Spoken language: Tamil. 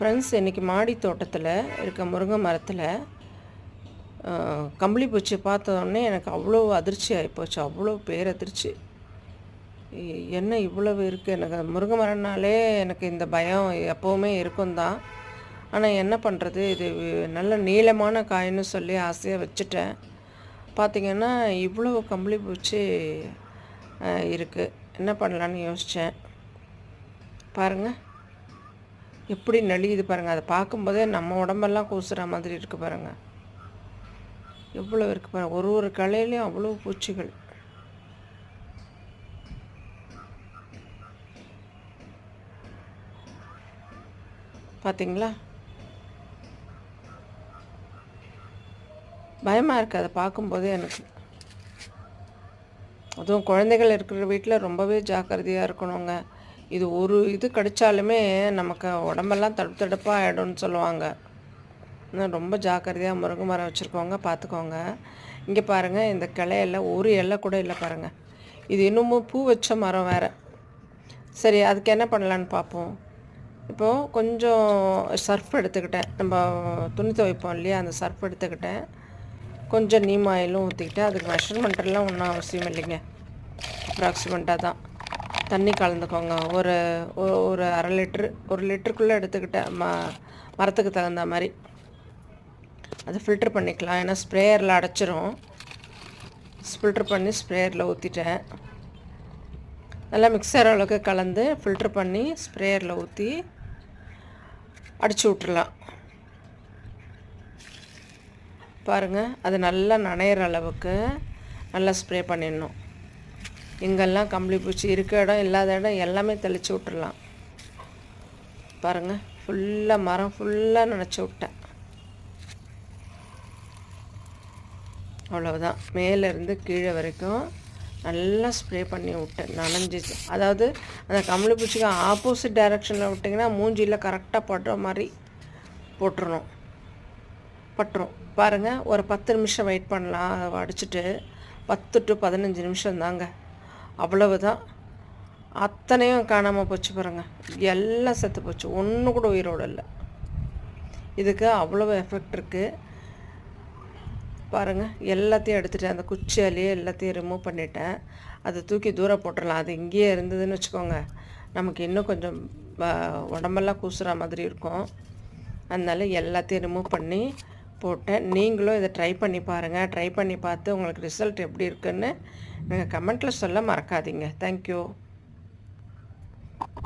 ஃப்ரெண்ட்ஸ் இன்றைக்கி மாடி தோட்டத்தில் இருக்க முருங்கை மரத்தில் கம்பளி பூச்சி பார்த்தோன்னே எனக்கு அவ்வளோ அதிர்ச்சி ஆகிப்போச்சு அவ்வளோ பேர் அதிர்ச்சி என்ன இவ்வளவு இருக்குது எனக்கு முருங்கை மரம்னாலே எனக்கு இந்த பயம் எப்போவுமே இருக்கும் தான். ஆனால் என்ன பண்ணுறது இது நல்ல நீளமான காயின்னு சொல்லி ஆசையாக வச்சுட்டேன். பார்த்திங்கன்னா இவ்வளோ கம்பளி பூச்சி இருக்குது என்ன பண்ணலான்னு யோசித்தேன் பாருங்கள் எப்படி நெளியுது பாருங்கள் அதை பார்க்கும்போதே நம்ம உடம்பெல்லாம் கூசுகிற மாதிரி இருக்குது பாருங்கள் எவ்வளோ இருக்குது பாருங்கள் ஒரு ஒரு கலையிலையும் அவ்வளோ பூச்சிகள். பார்த்தீங்களா பயமாக இருக்குது அதை பார்க்கும்போதே எனக்கு. அதுவும் குழந்தைகள் இருக்கிற வீட்டில் ரொம்பவே ஜாக்கிரதையாக இருக்கணுங்க. இது ஒரு இது கடித்தாலுமே நமக்கு உடம்பெல்லாம் தடுப்பு தடுப்பாக ஆகிடும்னு சொல்லுவாங்க. இன்னும் ரொம்ப ஜாக்கிரதையாக முருங்கை மரம் வச்சுருக்கோங்க பார்த்துக்கோங்க இங்கே பாருங்கள் இந்த கிளையெல்லாம் ஒரு இலை கூட இல்லை பாருங்கள் இது இன்னமும் பூ வச்ச மரம் வேறு. சரி அதுக்கு என்ன பண்ணலான்னு பார்ப்போம் இப்போது கொஞ்சம் சர்ஃப் எடுத்துக்கிட்டேன். நம்ம துணி துவைப்போம் இல்லையா அந்த சர்ஃப் எடுத்துக்கிட்டேன். கொஞ்சம் நீம் ஆயிலும் ஊற்றிக்கிட்டேன் அதுக்கு மெஷர்மெண்ட்டெல்லாம் ஒன்றும் அவசியம் இல்லைங்க. அப்ராக்சிமெண்ட்டாக தான். தண்ணி கலந்துக்கோங்க. ஒரு ஒரு அரை லிட்ரு ஒரு லிட்டருக்குள்ளே எடுத்துக்கிட்டேன் ம மரத்துக்கு தகுந்த மாதிரி. அதை ஃபில்ட்ரு பண்ணிக்கலாம். ஏன்னா ஸ்ப்ரேயரில் அடைச்சிரும். ஃபில்ட்ரு பண்ணி ஸ்ப்ரேயரில் ஊற்றிட்டேன் நல்லா மிக்சர் அளவுக்கு கலந்து ஃபில்ட்ரு பண்ணி ஸ்ப்ரேயரில் ஊற்றி அடித்து விட்டுறலாம். பாருங்கள் அது நல்லா நனையிற அளவுக்கு நல்லா ஸ்ப்ரே பண்ணிடணும். எங்கெல்லாம் கம்பளி பூச்சி இருக்க இடம் இல்லாத இடம் எல்லாமே தெளித்து விட்டுடலாம் பாருங்கள் ஃபுல்லாக மரம் ஃபுல்லாக நனைச்சி விட்டேன். அவ்வளவுதான். மேலேருந்து கீழே வரைக்கும் நல்லா ஸ்ப்ரே பண்ணி விட்டேன் நனைஞ்சிச்சு. அதாவது அந்த கம்பளி பூச்சிக்கு ஆப்போசிட் டைரெக்ஷனில் விட்டிங்கன்னா மூஞ்சியில் கரெக்டாக படுற மாதிரி போட்டுறணும். பட்டுரும். பாருங்கள் ஒரு பத்து நிமிஷம் வெயிட் பண்ணலாம் அதை அடிச்சுட்டு பத்து டு பதினஞ்சு நிமிஷம் தாங்க. அவ்வளவுதான். அத்தனையும் காணாமல் போச்சு பாருங்க. எல்லாம் செத்து போச்சு. ஒன்று கூட உயிரோடு இல்லை. இதுக்கு அவ்வளவு எஃபெக்ட் இருக்குது பாருங்கள் எல்லாத்தையும் எடுத்துகிட்டேன் அந்த குச்சியாலேயே எல்லாத்தையும் ரிமூவ் பண்ணிட்டேன். அதை தூக்கி தூரம் போட்டுடலாம் அது இங்கேயே இருந்ததுன்னு வச்சுக்கோங்க. நமக்கு இன்னும் கொஞ்சம் உடம்பெல்லாம் கூசுகிற மாதிரி இருக்கும். அதனால எல்லாத்தையும் ரிமூவ் பண்ணி போட்டேன். நீங்களும் இதை ட்ரை பண்ணி பாருங்கள் ட்ரை பண்ணி பார்த்து உங்களுக்கு ரிசல்ட் எப்படி இருக்குன்னு நீங்கள் கமெண்ட்டில் சொல்ல மறக்காதீங்க. தேங்க்யூ